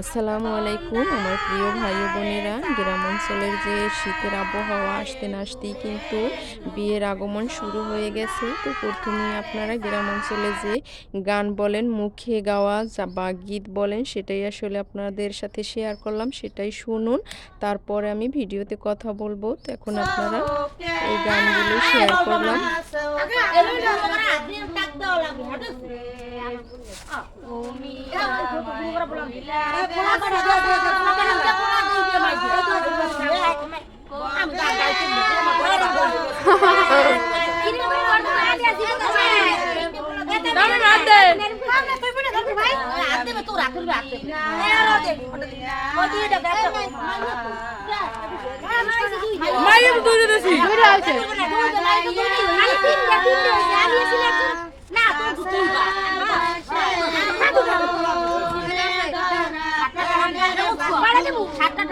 আসসালামু আলাইকুম, আমার প্রিয় ভাই বোনেরা। গ্রাম অঞ্চলের যে শীতের আবহাওয়া, আসতে না আসতেই কিন্তু বিয়ের আগমন শুরু হয়ে গেছে। তো প্রথমে আপনারা গ্রাম অঞ্চলে যে গান বলেন, মুখে গাওয়া বা গীত বলেন, সেটাই আসলে আপনাদের সাথে শেয়ার করলাম, সেটাই শুনুন। তারপরে আমি ভিডিওতে কথা বলব। তো এখন আপনারা এই গানগুলো শেয়ার করলাম। মায়ের দুধ দিছি বেচবে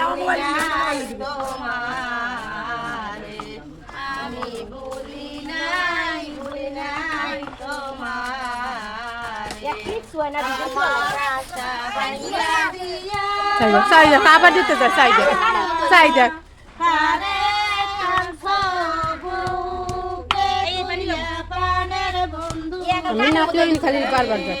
হলদি বাড়ি হ্যাঁ সাইডে সাইডে আবার দিতে যায় সাইডে সাইডে আমি নাচলে খালি বারবার যায়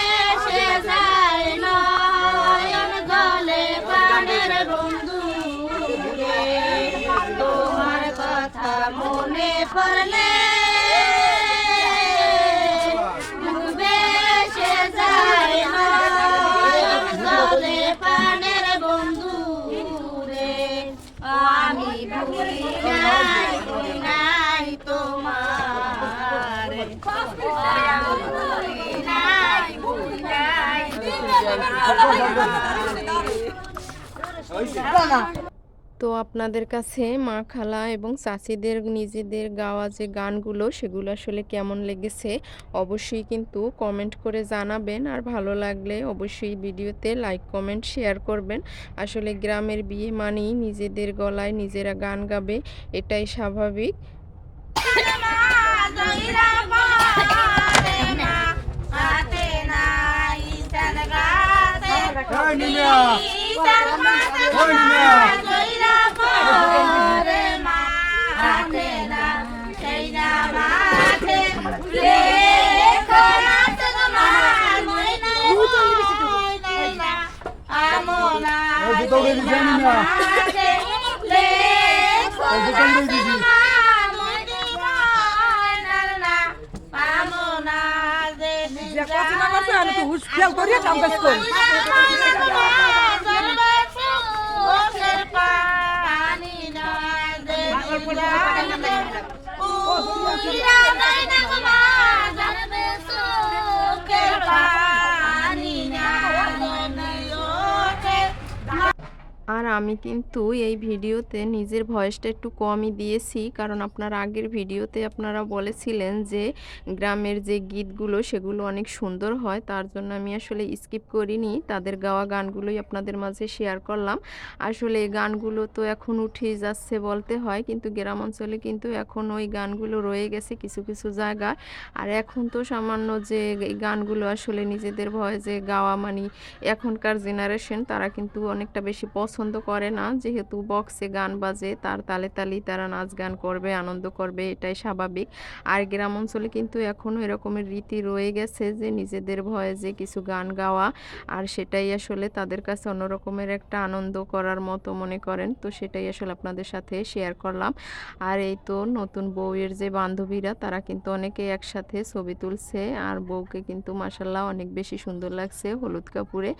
তো আপনাদের কাছে মা খালা এবং চাচিদের, নিজেদের গাওয়া যে গানগুলো, সেগুলো আসলে কেমন লেগেছে অবশ্যই কিন্তু কমেন্ট করে জানাবেন। আর ভালো লাগলে অবশ্যই ভিডিওতে লাইক কমেন্ট শেয়ার করবেন। আসলে গ্রামের বিয়ে মানেই নিজেদের গলায় নিজেরা গান গাবে, এটাই স্বাভাবিক। এই নিমিয়া না করছে আমি তো হুশ খেয়াল করিয়া কাম কাজ করি। আর আমি কিন্তু এই ভিডিওতে নিজের ভয়েসটা একটু কমই দিয়েছি। কারণ আপনার আগের ভিডিওতে আপনারা বলেছিলেন যে, গ্রামের যে গীতগুলো সেগুলো অনেক সুন্দর হয়। তার জন্য আমি আসলে স্কিপ করিনি। তাদের গাওয়া গানগুলোই আপনাদের মাঝে শেয়ার করলাম। আসলে এই গানগুলো তো এখন উঠেই যাচ্ছে বলতে হয়। কিন্তু গ্রাম অঞ্চলে কিন্তু এখন ওই গানগুলো রয়ে গেছে কিছু কিছু জায়গা আর এখন তো সামান্য যে গানগুলো আসলে নিজেদের ভয়েসে গাওয়া মানে এখনকার জেনারেশন তারা কিন্তু অনেকটা বেশি পছন্দ করে না। যেহেতু বক্সে গান বাজে, তার তালে তালেই তারা নাচ গান করবে, আনন্দ করবে, এটাই স্বাভাবিক। আর গ্রাম অঞ্চলে কিন্তু এখনও এরকমের রীতি রয়ে গেছে যে, নিজেদের ভয়েসে কিছু গান গাওয়া, আর সেটাই আসলে তাদের কাছে অন্যরকমের একটা আনন্দ করার মতো মনে করেন। তো সেটাই আসলে আপনাদের সাথে শেয়ার করলাম। আর এই তো নতুন বউয়ের যে বান্ধবীরা, তারা কিন্তু অনেকে একসাথে ছবি তুলছে, আর বউকে কিন্তু মাসাল্লাহ অনেক বেশি সুন্দর লাগছে হলুদ কাপড়ে।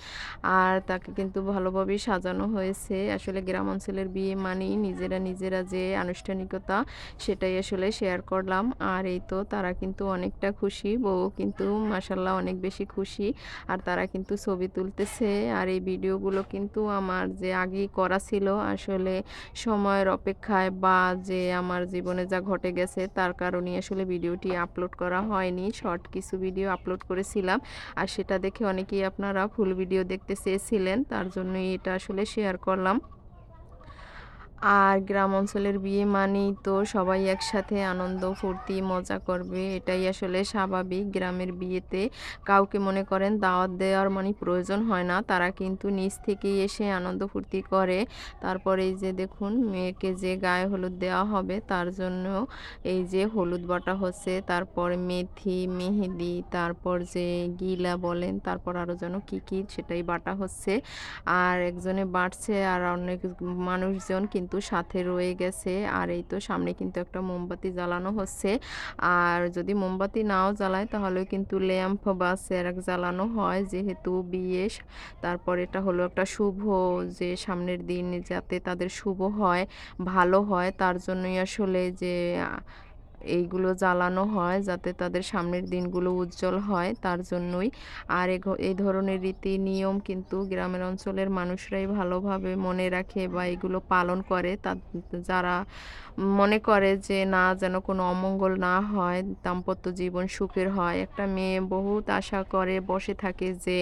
আর তাকে কিন্তু ভালোভাবেই সাজানো হয়েছে। আসলে গ্রাম অঞ্চলের বিয়ে মানেই নিজেরা নিজেরা যে আনুষ্ঠানিকতা সেটাই আসলে শেয়ার করলাম। আর এই তো তারা কিন্তু অনেকটা খুশি বউ কিন্তু মাসাল্লাহ অনেক বেশি খুশি। আর তারা কিন্তু ছবি তুলতেছে। আর এই ভিডিওগুলো কিন্তু আমার যে আগেই করা ছিল, আসলে সময়ের অপেক্ষায় বা যে আমার জীবনে যা ঘটে গেছে তার কারণে আসলে ভিডিওটি আপলোড করা হয়নি। শর্ট কিছু ভিডিও আপলোড করেছিলাম। আর সেটা দেখে অনেকেই আপনারা ফুল ভিডিও দেখতে চেয়েছিলেন। তার জন্যই এটা আসলে শেয়ার করলাম। আর গ্রাম অঞ্চলের বিয়ে মানেই তো সবাই একসাথে আনন্দ, ফুর্তি, মজা করবে। এটাই আসলে স্বাভাবিক। গ্রামের বিয়েতে কাউকে মনে করেন দাওয়াত দেওয়ার মানে প্রয়োজন হয় না। তারা কিন্তু নিজ থেকেই এসে আনন্দ, ফুর্তি করে। তারপরে এই যে দেখুন, মেয়েকে যে গায়ে হলুদ দেওয়া হবে, তার জন্য এই যে হলুদ বাটা হচ্ছে। তারপর মেথি, মেহেদি, তারপর যে গিলা বলেন, তারপর আরও যেন কী কী, সেটাই বাটা হচ্ছে। আর একজনে বাটছে আর অনেক মানুষজন কিন্তু সাথে রয়ে গেছে। আর এই তো সামনে কিন্তু একটা মোমবাতি জ্বালানো হচ্ছে। আর যদি মোমবাতি নাও জ্বালায় তাহলেও কিন্তু ল্যাম্প বা স্যারাক জ্বালানো হয় যেহেতু বিয়ে। তারপর এটা হলো একটা শুভ যে সামনের দিন যাতে তাদের শুভ হয়, ভালো হয়। তার জন্যই আসলে যে এইগুলো জ্বালানো হয় যাতে তাদের সামনের দিনগুলো উজ্জ্বল হয় তার জন্যই। আর এই ধরনের রীতি নিয়ম কিন্তু গ্রামের অঞ্চলের মানুষরাই ভালোভাবে মনে রাখে বা এগুলো পালন করে। তা যারা মনে করে যে না, যেন কোনো অমঙ্গল না হয়, দাম্পত্য জীবন সুখের হয়। একটা মেয়ে বহুত আশা করে, বসে থাকে যে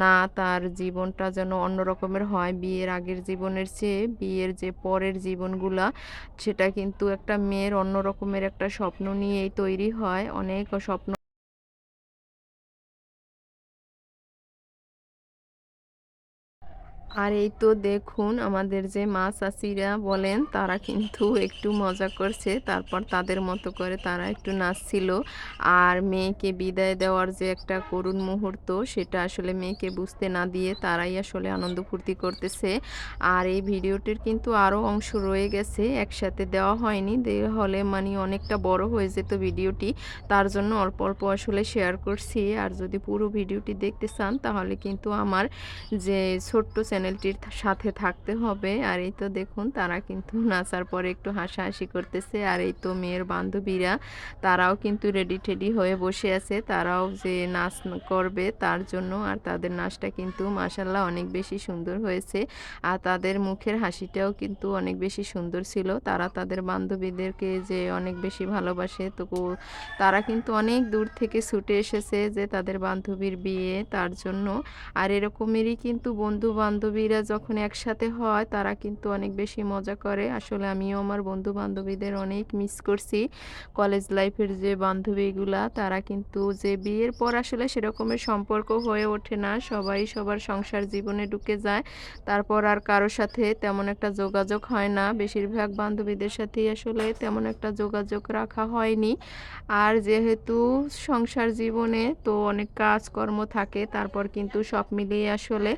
না, তার জীবনটা যেন অন্য রকমের হয়। বিয়ের আগের জীবনের চেয়ে, বিয়ের যে পরের জীবনগুলা, সেটা কিন্তু একটা মেয়ের অন্য রকমের একটা স্বপ্ন নিয়েই তৈরি হয় অনেক স্বপ্ন আর এই তো দেখুন আমাদের যে মা চাষিরা বলেন, তারা কিন্তু একটু মজা করছে। তারপর তাদের মতো করে তারা একটু নাচছিল। আর মেয়েকে বিদায় দেওয়ার যে একটা করুণ মুহূর্ত, সেটা আসলে মেয়েকে বুঝতে না দিয়ে তারাই আসলে আনন্দ ফুর্তি করতেছে। আর এই ভিডিওটির কিন্তু আরও অংশ রয়ে গেছে, একসাথে দেওয়া হয়নি। দেওয়া হলে মানে অনেকটা বড় হয়ে যেত ভিডিওটি। তার জন্য অল্প অল্প আসলে শেয়ার করছি। আর যদি পুরো ভিডিওটি দেখতে চান, তাহলে কিন্তু আমার যে ছোট্ট চ্যানেলটির সাথে থাকতে হবে। আর এই তো দেখুন, তারা কিন্তু নাচার পরে একটু হাসাহাসি করতেছে। আর এই তো মেয়ের বান্ধবীরা, তারাও কিন্তু রেডি টেডি হয়ে বসে আছে। তারাও যে নাচ করবে তার জন্য, আর তাদের নাচটা কিন্তু মাসাল্লাহ অনেক বেশি সুন্দর হয়েছে। আর তাদের মুখের হাসিটাও কিন্তু অনেক বেশি সুন্দর ছিল। তারা তাদের বান্ধবীদেরকে যে অনেক বেশি ভালোবাসে তো তারা কিন্তু অনেক দূর থেকে ছুটে এসেছে যে তাদের বান্ধবীর বিয়ে, তার জন্য। আর এরকমেরই কিন্তু বন্ধু বান্ধবীরা যখন একসাথে হয়, তারা কিন্তু অনেক বেশি মজা করে। আসলে আমিও আমার বন্ধু বান্ধবীদের অনেক মিস করছি। কলেজ লাইফের যে বান্ধবীগুলা, তারা কিন্তু যে বিয়ের পর আসলে সেরকমের সম্পর্ক হয়ে ওঠে না। সবাই সবার সংসার জীবনে ঢুকে যায়। তারপর আর কারোর সাথে তেমন একটা যোগাযোগ হয় না। বেশিরভাগ বান্ধবীদের সাথেই আসলে তেমন একটা যোগাযোগ রাখা হয়নি। আর যেহেতু সংসার জীবনে তো অনেক কাজকর্ম থাকে, তারপর কিন্তু সব মিলিয়ে আসলে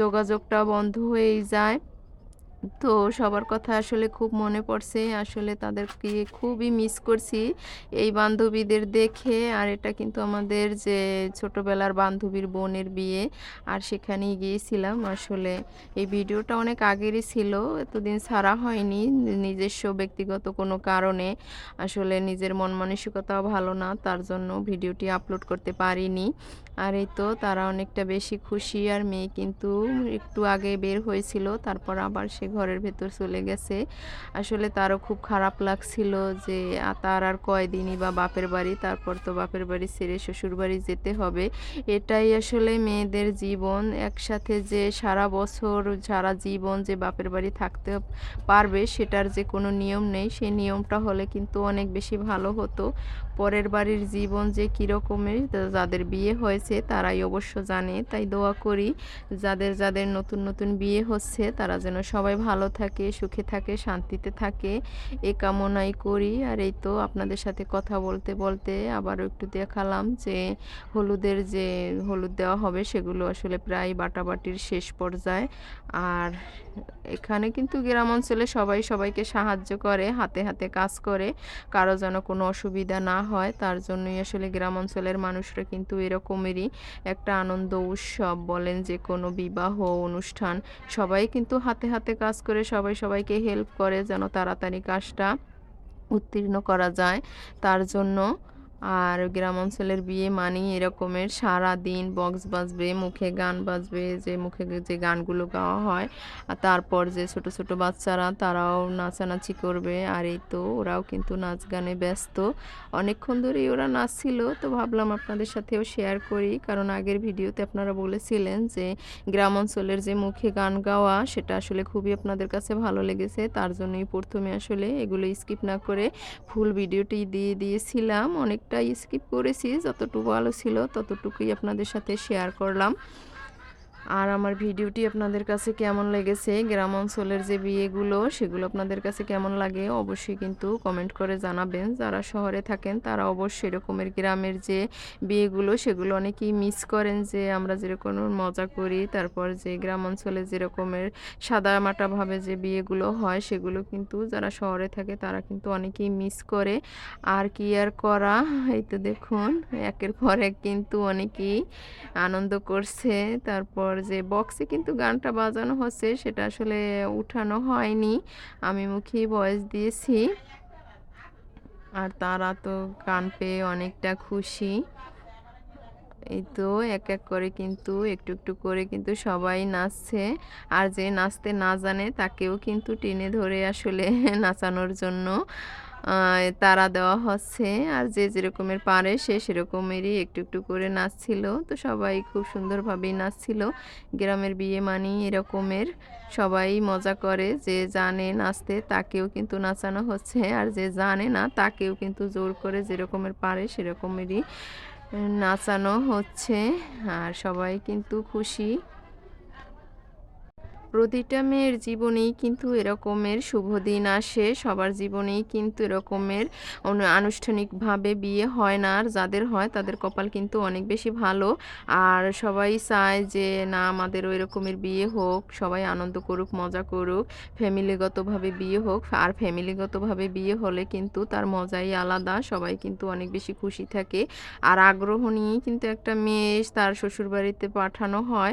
যোগাযোগটা বন্ধ হয়ে যায়। তো সবার কথা আসলে খুব মনে পড়ছে। আসলে তাদেরকে খুবই মিস করছি এই বান্ধবীদের দেখে। আর এটা কিন্তু আমাদের যে ছোটবেলার বান্ধবীর বোনের বিয়ে, আর সেখানেই গিয়েছিলাম। আসলে এই ভিডিওটা অনেক আগেরই ছিল, এতদিন ছাড়া হয়নি নিজস্ব ব্যক্তিগত কোনো কারণে। আসলে নিজের মন মানসিকতাও ভালো না, তার জন্য ভিডিওটি আপলোড করতে পারিনি। আর এই তো তারা অনেকটা বেশি খুশি, আর মেয়ে কিন্তু একটু আগে বের হয়েছিল, তারপর আবার সে ঘরের ভেতর চলে গেছে। আসলে তারও খুব খারাপ লাগছিল যে তার আর কয়দিনই বা বাপের বাড়ি, তারপর তো বাপের বাড়ি ছেড়ে শ্বশুর বাড়ি যেতে হবে। এটাই আসলে মেয়েদের জীবন। একসাথে যে সারা বছর, সারা জীবন যে বাপের বাড়ি থাকতে পারবে, সেটার যে কোনো নিয়ম নেই। সেই নিয়মটা হলে কিন্তু অনেক বেশি ভালো হতো। পরের বাড়ির জীবন যে কীরকমের যাদের বিয়ে হয়েছে তারাই অবশ্য জানে। তাই দোয়া করি, যাদের যাদের নতুন নতুন বিয়ে হচ্ছে তারা যেন সবাই ভালো থাকে, সুখে থাকে, শান্তিতে থাকে। এ কামনাই করি। আর এই তো আপনাদের সাথে কথা বলতে বলতে আবারও একটু দেখালাম যে হলুদের যে হলুদ দেওয়া হবে সেগুলো আসলে প্রায় বাটাবাটির শেষ পর্যায়ে। আর এখানে কিন্তু গ্রাম অঞ্চলে সবাই সবাইকে সাহায্য করে, হাতে হাতে কাজ করে। কারও যেন কোনো অসুবিধা না হয় তার জন্যই আসলে গ্রাম অঞ্চলের মানুষরা কিন্তু এরকমেরই একটা আনন্দ উৎসব বলেন যে কোনো বিবাহ অনুষ্ঠান। সবাই কিন্তু হাতে হাতে কাজ করে সবাই সবাইকে হেল্প করে যেন তাড়াতাড়ি কাজটা উত্তীর্ণ করা যায়। তার জন্য আর গ্রাম অঞ্চলের বিয়ে মানেই এরকমের সারা দিন বক্স বাজবে, মুখে গান বাজবে, যে মুখে যে গানগুলো গাওয়া হয়। আর তারপর যে ছোট ছোট বাচ্চারা, তারাও নাচানাচি করবে। আর এই তো ওরাও কিন্তু নাচ গানে ব্যস্ত। অনেকক্ষণ ধরেই ওরা নাচছিল, তো ভাবলাম আপনাদের সাথেও শেয়ার করি। কারণ আগের ভিডিওতে আপনারা বলেছিলেন যে গ্রাম অঞ্চলের যে মুখে গান গাওয়া, সেটা আসলে খুবই আপনাদের কাছে ভালো লেগেছে। তার জন্যই প্রথমে আসলে এগুলো স্কিপ না করে ফুল ভিডিওটি দিয়ে দিয়েছিলাম। অনেকটাই স্কিপ করেছি যতটুকু ভালো ছিল ততটুকুই আপনাদের সাথে শেয়ার করলাম। আর আমার ভিডিওটি আপনাদের কাছে কেমন লেগেছে? গ্রাম অঞ্চলের যে বিয়েগুলো, সেগুলো আপনাদের কাছে কেমন লাগে? অবশ্যই কিন্তু কমেন্ট করে জানাবেন। যারা শহরে থাকেন, তারা অবশ্যই এরকমের গ্রামের যে বিয়েগুলো, সেগুলো অনেকেই মিস করেন যে আমরা যেরকম মজা করি। তারপর যে গ্রাম অঞ্চলে যেরকমের সাদা মাটাভাবে যে বিয়েগুলো হয়, সেগুলো কিন্তু যারা শহরে থাকে, তারা কিন্তু অনেকেই মিস করে। আর কি আর করা? এই তো দেখুন, একের পর এক কিন্তু অনেকেই আনন্দ করছে। তারপর যে বক্সে কিন্তু গানটা বাজানো হচ্ছে, সেটা আসলে উঠানো হয়নি। আমি মুখে ভয়েস দিয়েছি। আর তারা তো গান পেয়ে অনেকটা খুশি। এই তো এক এক করে কিন্তু, একটু একটু করে কিন্তু সবাই নাচছে। আর যে নাচতে না জানে, তাকেও কিন্তু টেনে ধরে আসলে নাচানোর জন্য। তারা দেওয়া হচ্ছে। আর যে যেরকমের পারে সে সেরকমেরই একটু একটু করে নাচছিল। তো সবাই খুব সুন্দরভাবেই নাচছিল। গ্রামের বিয়ে মানি এরকমের। সবাই মজা করে। যে জানে নাচতে তাকেও কিন্তু নাচানো হচ্ছে। আর যে জানে না তাকেও কিন্তু জোর করে যেরকমের পারে সেরকমেরই নাচানো হচ্ছে। আর সবাই কিন্তু খুশি। প্রতিটা মেয়ের জীবনেই কিন্তু এরকমের শুভ দিন আসে, সবার জীবনেই কিন্তু এরকমের আনুষ্ঠানিকভাবে বিয়ে হয় না। আর যাদের হয় তাদের কপাল কিন্তু অনেক বেশি ভালো। আর সবাই চায় যে, না আমাদেরও এরকমের বিয়ে হোক। সবাই আনন্দ করুক, মজা করুক। ফ্যামিলিগতভাবে বিয়ে হোক। আর ফ্যামিলিগতভাবে বিয়ে হলে কিন্তু তার মজাই আলাদা। সবাই কিন্তু অনেক বেশি খুশি থাকে। আর আগ্রহ নিয়েই কিন্তু একটা মেয়ে তার শ্বশুরবাড়িতে পাঠানো হয়।